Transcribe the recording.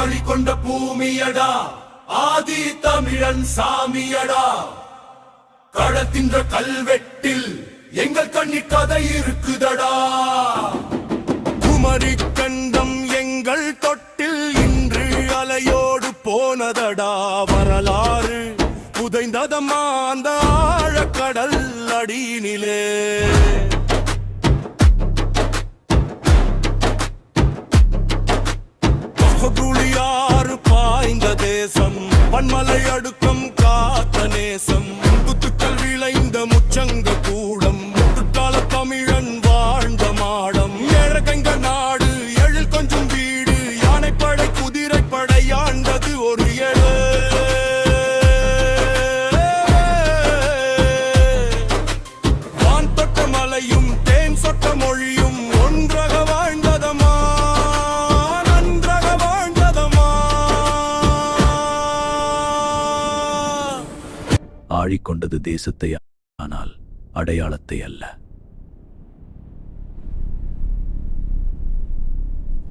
கொண்ட பூமியடா. ஆதி தமிழன் சாமியடா. கடத்தின்ற கல்வெட்டில் எங்கள் கண்ணி கதை இருக்குதடா. குமரி கண்டம் எங்கள் தொட்டில் இன்று அலையோடு போனதடா. வரலாறு புதைந்ததம்மா அந்த ஆழக்கடல் அடியினிலே. தேசம் அடுக்கம் காத்த நேசம். குத்துக்கள் விளைந்த முச்சங்க கூடம். முற்றுக்கால தமிழன் வாழ்ந்த மாடம். ஏழகங்க நாடு எழில் கொஞ்சம் வீடு. யானைப்படை குதிரைப்படை ஆண்டது ஒரு ஏழு. வான் தொட்ட மலையும் தேன் சொட்ட மொழியும் ஆழிக்கொண்டது தேசத்தை ஆனால் அடையாளத்தை அல்ல.